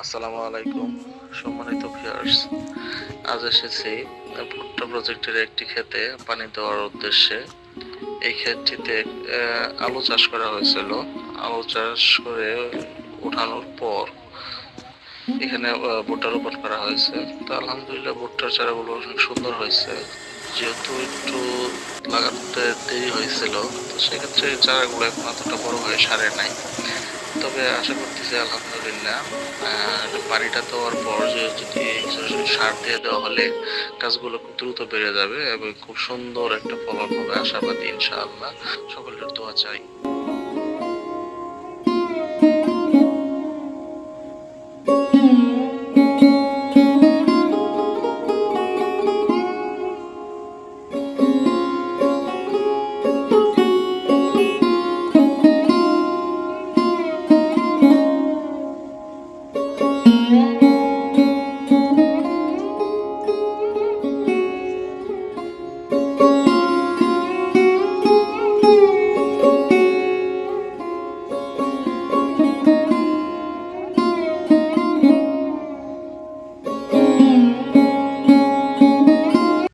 আসসালামু আলাইকুম, সম্মানিত ভিউয়ার্স আজ এসেছি ভুট্টা প্রজেক্টের একটি ক্ষেতে পানি দেওয়ার উদ্দেশ্যে। এই ক্ষেতটিতে আলু চাষ করা হয়েছিল। আলু চাষ করে ওঠানোর পর এখানে ভুট্টা রোপণ করা হয়েছে। তো আলহামদুলিল্লাহ, ভুট্টার চারাগুলো অনেক সুন্দর হয়েছে। যেহেতু একটু লাগাতে দেরি হয়েছিল, তো সেক্ষেত্রে চারাগুলো এখন এতটা বড় হয়ে সারে নাই। তবে আশা করতেছি আলহামদুলিল্লাহ। পানিটা দেওয়ার পর যে যদি সার দিয়ে দেওয়া হলে গাছগুলো খুব দ্রুত বেড়ে যাবে এবং খুব সুন্দর একটা ফলন হবে। আশাবাদী ইনশাআল্লাহ। সকলের দোয়া চাই।